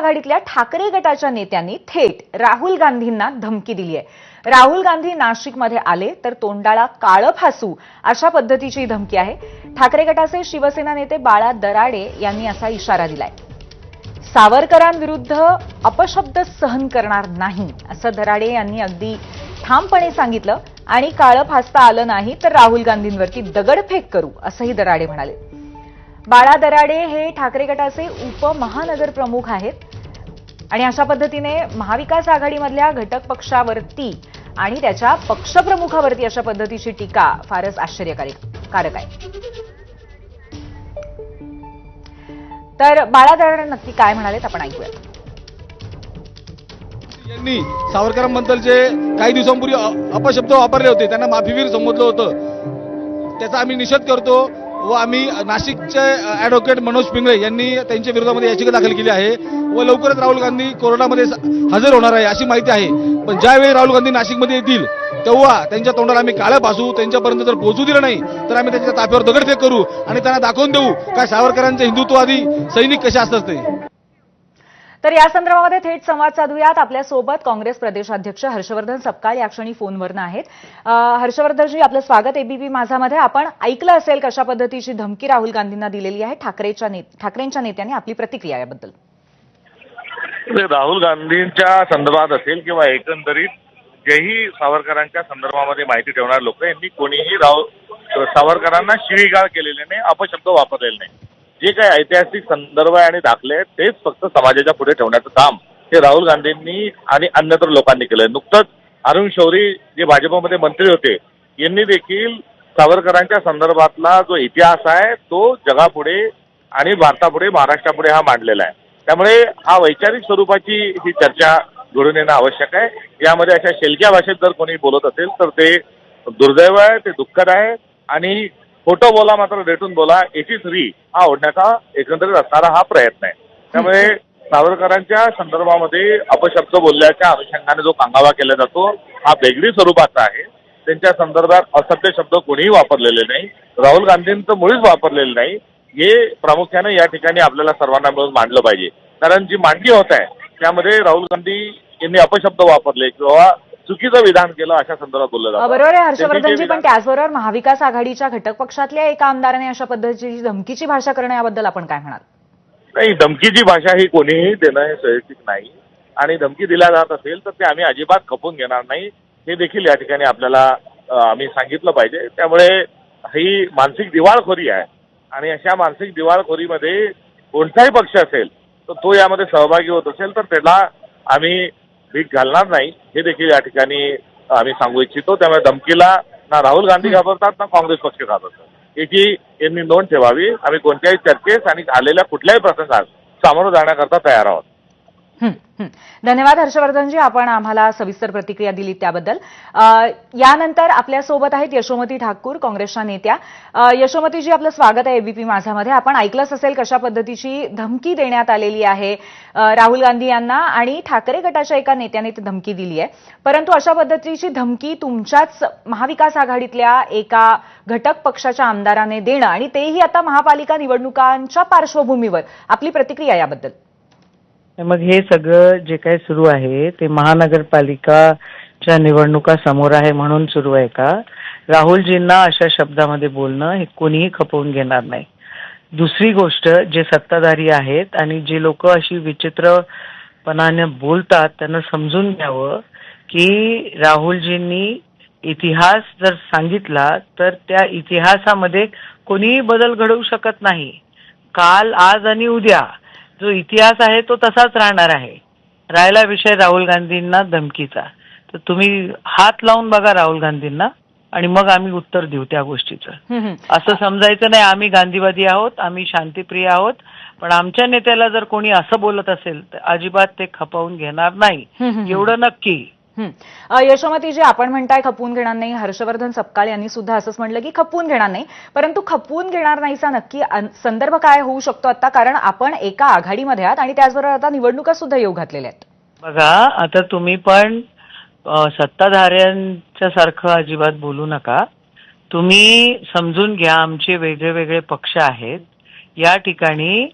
आघाडीतल्या ठाकरे गटाच्या नेत्यांनी थेट राहुल गांधींना धमकी दिली आहे. राहुल गांधी नाशिकमध्ये आले तर तोंडाला काळं फासू अशा पद्धतीची धमकी आहे. ठाकरे गटाचे शिवसेना नेते बाळा दराडे यांनी असा इशारा दिलाय. सावरकरांविरुद्ध अपशब्द सहन करणार नाही असं दराडे यांनी अगदी ठामपणे सांगितलं. आणि काळं फासता आलं नाही तर राहुल गांधींवरती दगडफेक करू असंही दराडे म्हणाले. बाळा दराडे हे ठाकरे गटाचे उपमहानगर प्रमुख आहेत. आणि अशा पद्धतीने महाविकास आघाडीमधल्या घटक पक्षावरती आणि त्याच्या पक्षप्रमुखावरती अशा पद्धतीची टीका फारच आश्चर्यकारक कारक आहे. तर बाळा दराडे नक्की काय म्हणालेत आपण ऐकूया यांनी सावरकरांबद्दल जे काही दिवसांपूर्वी अपशब्द वापरले होते त्यांना माफीवीर संबोधलं होतं. त्याचा आम्ही निषेध करतो. व आम्ही नाशिकचे ॲडव्होकेट मनोज पिंगळे यांनी त्यांच्या विरोधामध्ये याचिका दाखल केली आहे. व लवकरच राहुल गांधी कोर्टामध्ये हजर होणार आहे अशी माहिती आहे. पण ज्यावेळी राहुल गांधी नाशिकमध्ये येतील तेव्हा त्यांच्या तोंडाला आम्ही काळं भासू त्यांच्यापर्यंत जर पोहोचू दिलं नाही तर आम्ही त्यांच्या ताफ्यावर दगडफेक करू आणि त्यांना दाखवून देऊ. काय सावरकरांचे हिंदुत्ववादी सैनिक कसे असतात ते? तर या संदर्भामध्ये थेट संवाद साधूयात. आपल्यासोबत काँग्रेस प्रदेशाध्यक्ष हर्षवर्धन सपकाळ या क्षणी फोनवरनं आहेत. हर्षवर्धनजी आपलं स्वागत एबीपी माझामध्ये. आपण ऐकलं असेल कशा पद्धतीची धमकी राहुल गांधींना दिलेली आहे ठाकरेच्या ठाकरेंच्या नेत्यांनी आपली प्रतिक्रिया याबद्दल. म्हणजे राहुल गांधींच्या संदर्भात असेल किंवा एकंदरीत जेही सावरकरांच्या संदर्भामध्ये माहिती ठेवणारे लोक यांनी कोणीही राहुल सावरकरांना शिवीगाळ केलेले नाही अपशब्द वापरलेले नाही. जे काही ऐतिहासिक संदर्भ आहे आणि दाखले आहेत तेच फक्त समाजाच्या पुढे ठेवण्याचं काम हे राहुल गांधींनी आणि अन्यत्र लोकांनी केलंय. नुकतंच अरुण शौरी जे भाजपमध्ये मंत्री होते यांनी देखील सावरकरांच्या संदर्भातला जो इतिहास आहे तो जगापुढे आणि भारतापुढे महाराष्ट्रापुढे हा मांडलेला आहे. त्यामुळे हा वैचारिक स्वरूपाची ही चर्चा घडून येणं आवश्यक आहे. यामध्ये अशा शेलक्या भाषेत जर कोणी बोलत असेल तर ते दुर्दैव आहे ते दुःखद आहे आणि खोटं बोला मात्र रेटून बोला एटी थ्री हा ओढण्याचा एकंदरीत असणारा हा प्रयत्न आहे. त्यामुळे सावरकरांच्या संदर्भामध्ये अपशब्द बोलल्याच्या अनुषंगाने जो कांगावा केला जातो हा वेगळी स्वरूपाचा आहे. त्यांच्या संदर्भात असभ्य शब्द कोणीही वापरलेले नाही. राहुल गांधींचं मुळीच वापरलेलं नाही. हे प्रामुख्याने या ठिकाणी आपल्याला सर्वांना मिळून मांडलं पाहिजे. कारण जी मांडणी होत आहे त्यामध्ये राहुल गांधी यांनी अपशब्द वापरले किंवा चुकीचं विधान केलं अशा संदर्भात बोललं जातं. बरोबर आहे हर्षवर्धनजी पण त्याचबरोबर महाविकास आघाडीच्या घटक पक्षातल्या एका आमदाराने अशा पद्धतीची धमकीची भाषा करणं याबद्दल आपण काय म्हणाल? नाही धमकीची भाषा ही कोणीही देणं हे स्वैच्छिक नाही. आणि धमकी दिल्या जात असेल तर ते आम्ही अजिबात खपून घेणार नाही. हे देखील या ठिकाणी आपल्याला आम्ही सांगितलं पाहिजे. त्यामुळे ही मानसिक दिवाळखोरी आहे. आणि अशा मानसिक दिवाळखोरीमध्ये कोणताही पक्ष असेल तर तो यामध्ये सहभागी होत असेल तर त्याला आम्ही भीक घालणार नाही हे देखील या ठिकाणी आम्ही सांगू इच्छितो. त्यामुळे धमकीला ना राहुल गांधी घाबरतात ना काँग्रेस पक्ष घाबरतात. याची यांनी नोंद ठेवावी. आम्ही कोणत्याही चर्चेस आणि आलेल्या कुठल्याही प्रसंगात सामोरं जाण्याकरता तयार आहोत. धन्यवाद हर्षवर्धनजी आपण आम्हाला सविस्तर प्रतिक्रिया दिली त्याबद्दल. यानंतर आपल्यासोबत आहेत यशोमती ठाकूर काँग्रेसच्या नेत्या. यशोमतीजी आपलं स्वागत आहे एबीपी माझामध्ये आपण ऐकलंच असेल कशा पद्धतीची धमकी देण्यात आलेली आहे. राहुल गांधी यांना आणि ठाकरे गटाच्या एका नेत्याने ती धमकी दिली आहे. परंतु अशा पद्धतीची धमकी तुमच्याच महाविकास आघाडीतल्या एका घटक पक्षाच्या आमदाराने देणं आणि तेही आता महापालिका निवडणुकांच्या पार्श्वभूमीवर. आपली प्रतिक्रिया याबद्दल. मग हे सगळं जे काही सुरू आहे ते महानगरपालिकाच्या निवडणुका समोर आहे म्हणून सुरू आहे का? राहुलजींना अशा शब्दामध्ये बोलणं हे कोणीही खपवून घेणार नाही. दुसरी गोष्ट जे सत्ताधारी आहेत आणि जे लोक अशी विचित्रपणाने बोलतात त्यांना समजून घ्यावं की राहुलजींनी इतिहास जर सांगितला तर त्या इतिहासामध्ये कोणीही बदल घडवू शकत नाही. काल आज आणि उद्या. जो इतिहास आहे तो तसाच राहणार आहे. राहिला विषय राहुल गांधींना धमकीचा. तर तुम्ही हात लावून बघा राहुल गांधींना आणि मग आम्ही उत्तर देऊ त्या गोष्टीचं. असं समजायचं नाही आम्ही गांधीवादी आहोत आम्ही शांतीप्रिय आहोत पण आमच्या नेत्याला जर कोणी असं बोलत असेल तर अजिबात ते खपवून घेणार नाही. एवढं नक्की. यशोमती अ, यशोमतीजी आपण म्हणताय खपवून घेणार नाही हर्षवर्धन सपकाळ यांनी सुद्धा असंच म्हणलं की खपवून घेणार नाही. परंतु खपवून घेणार नाहीचा नक्की संदर्भ काय होऊ शकतो आता? कारण आपण एका आघाडीमध्ये आहात आणि त्याचबरोबर आता निवडणुका सुद्धा येऊ घातलेल्या आहेत. बघा आता तुम्ही पण सत्ताधाऱ्यांच्या सारखं अजिबात बोलू नका. तुम्ही समजून घ्या आमचे वेगळे वेगळे पक्ष आहेत. या ठिकाणी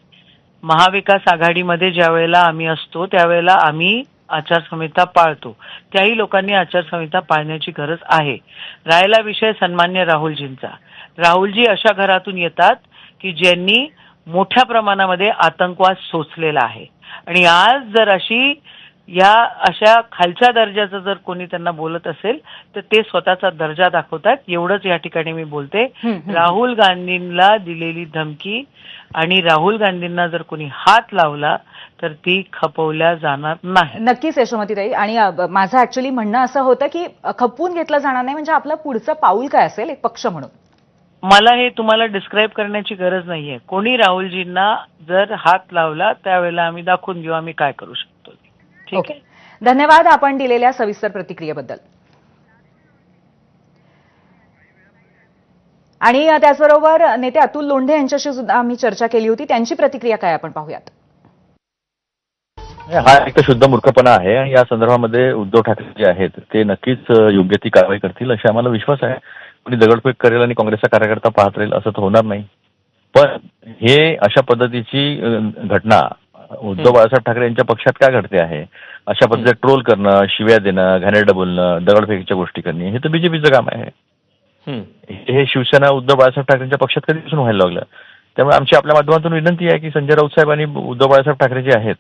महाविकास आघाडीमध्ये ज्या वेळेला आम्ही असतो त्यावेळेला आम्ही आचारसंहिता पाळतो. त्याही लोकांनी आचारसंहिता पाळण्याची गरज आहे. राहिला विषय सन्मान्य राहुलजींचा. राहुलजी अशा घरातून येतात की ज्यांनी मोठ्या प्रमाणामध्ये आतंकवाद सोचलेला आहे. आणि आज जर अशी या अशा खालच्या दर्जाचं जर कोणी त्यांना बोलत असेल तर ते स्वतःचा दर्जा दाखवतात. एवढंच या ठिकाणी मी बोलते. राहुल गांधींना दिलेली धमकी आणि राहुल गांधींना जर कोणी हात लावला तर ती खपवल्या जाणार नाही. नक्कीच यशोमतीताई. आणि माझं ऍक्च्युली म्हणणं असं होतं की खपवून घेतलं जाणार नाही म्हणजे आपलं पुढचं पाऊल काय असेल? एक पक्ष म्हणून. मला हे तुम्हाला डिस्क्राईब करण्याची गरज नाहीये. कोणी राहुलजींना जर हात लावला त्यावेळेला आम्ही दाखवून घेऊ आम्ही काय करू शकतो. ठीक ओके आहे. धन्यवाद आपण दिलेल्या सविस्तर प्रतिक्रियेबद्दल. आणि त्याचबरोबर नेते अतुल लोंढे यांच्याशी सुद्धा आम्ही चर्चा केली होती. त्यांची प्रतिक्रिया काय आपण पाहूयात? हा एक तर शुद्ध मूर्खपणा आहे आणि या संदर्भामध्ये उद्धव ठाकरे जे आहेत ते नक्कीच योग्य ती कारवाई करतील अशी आम्हाला विश्वास आहे. कोणी दगडफेक करेल आणि काँग्रेसचा कार्यकर्ता पाहत राहील असं तर होणार नाही. पण हे अशा पद्धतीची घटना उद्धव बाळासाहेब ठाकरे यांच्या पक्षात का घडते आहे? अशा पद्धतीने ट्रोल करणं शिव्या देणं घाणेरडं बोलणं दगडफेकीच्या गोष्टी करणे हे तर बीजेपीचं काम आहे. हे शिवसेना उद्धव बाळासाहेब ठाकरेंच्या पक्षात कधीपासून व्हायला लागलं. त्यामुळे आमची आपल्या माध्यमातून विनंती आहे की संजय राऊत साहेब आणि उद्धव बाळासाहेब ठाकरे जे आहेत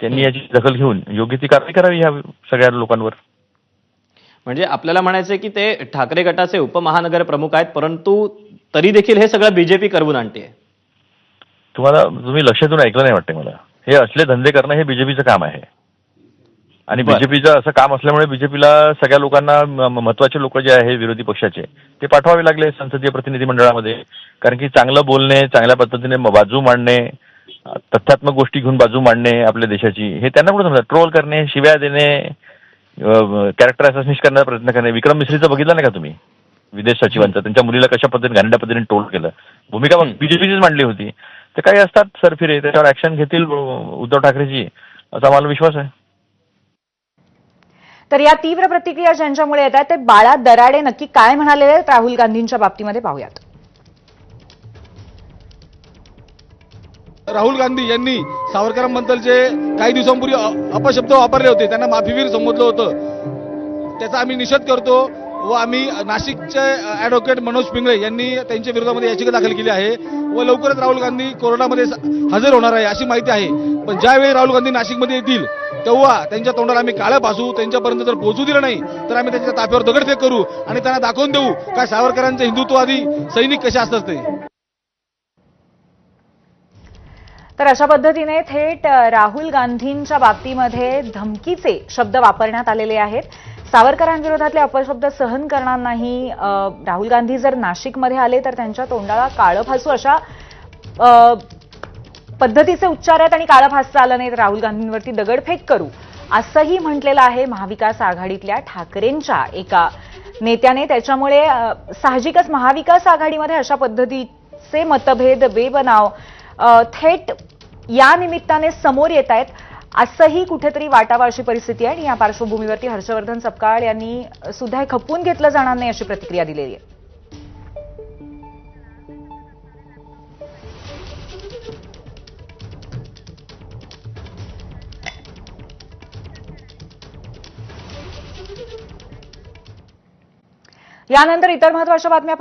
त्यांनी याची दखल घेऊन योग्य ती कारवाई करावी ह्या सगळ्या लोकांवर. म्हणजे आपल्याला म्हणायचं की ते ठाकरे गटाचे उपमहानगर प्रमुख आहेत परंतु तरी देखील हे सगळं बीजेपी करवून आणते. तुम्हाला तुम्ही लक्ष देऊन ऐकलं नाही वाटते मला. हे असले धंदे करणं हे बीजेपीचं काम आहे. आणि. बीजेपीचं असं काम असल्यामुळे बीजेपीला सगळ्या लोकांना महत्त्वाचे लोक जे आहे विरोधी पक्षाचे ते पाठवावे लागले संसदीय प्रतिनिधी मंडळामध्ये. कारण की चांगलं बोलणे चांगल्या पद्धतीने बाजू मांडणे तथ्यात्मक गोष्टी घेऊन बाजू मांडणे आपल्या देशाची हे त्यांना कुठं समजा ट्रोल करणे शिव्या देणे कॅरेक्टर असॅसिनेट करण्याचा प्रयत्न करणे. विक्रम मिश्रीचं बघितलं नाही का तुम्ही? विदेश सचिवांचं त्यांच्या मुलीला कशा पद्धतीने घाणेरड्या पद्धतीने ट्रोल केलं. भूमिका हम्म. बीजेपीचीच मांडली होती. ते काही असतात सरफिरे त्याच्यावर ऍक्शन घेतील उद्धव ठाकरेजी असा मला विश्वास आहे. तर या तीव्र प्रतिक्रिया ज्यांच्यामुळे येत आहेत ते बाळा दराडे नक्की काय म्हणाले आहेत राहुल गांधींच्या बाबतीमध्ये पाहूयात. राहुल गांधी यांनी सावरकरांबद्दल जे काही दिवसांपूर्वी अपशब्द वापरले होते त्यांना माफीवीर संबोधलं होतं. त्याचा आम्ही निषेध करतो. व आम्ही नाशिकचे ॲडव्होकेट मनोज पिंगळे यांनी त्यांच्या विरोधामध्ये याचिका दाखल केली आहे. व लवकरच राहुल गांधी कोर्टामध्ये हजर होणार आहे अशी माहिती आहे. पण ज्यावेळी राहुल गांधी नाशिकमध्ये येतील तेव्हा त्यांच्या तोंडाला आम्ही काळं भासू त्यांच्यापर्यंत जर पोहोचू दिलं नाही तर आम्ही त्यांच्या ताफ्यावर दगडफेक करू आणि त्यांना दाखवून देऊ काय सावरकरांचे हिंदुत्ववादी सैनिक कसे असतात ते. तर अशा पद्धतीने थेट राहुल गांधींच्या बाबतीमध्ये धमकीचे शब्द वापरण्यात आलेले आहेत. सावरकरांविरोधातले अपशब्द सहन करणार नाही. राहुल गांधी जर नाशिकमध्ये आले तर त्यांच्या तोंडाला काळं फासू अशा पद्धतीचे उच्चार आहेत आणि काळं फासचं आलं नाही तर राहुल गांधींवरती दगडफेक करू. असंही म्हटलेलं आहे महाविकास आघाडीतल्या ठाकरेंच्या एका नेत्याने. त्याच्यामुळे साहजिकच महाविकास आघाडीमध्ये अशा पद्धतीचे मतभेद बेबनाव थेट या निमित्ताने समोर येत आहेत. असंही कुठेतरी वाटावा अशी परिस्थिती आहे आणि या पार्श्वभूमीवरती हर्षवर्धन सपकाळ यांनी सुद्धा हे खपवून घेतलं जाणार नाही अशी प्रतिक्रिया दिलेली आहे. यानंतर इतर महत्त्वाच्या बातम्या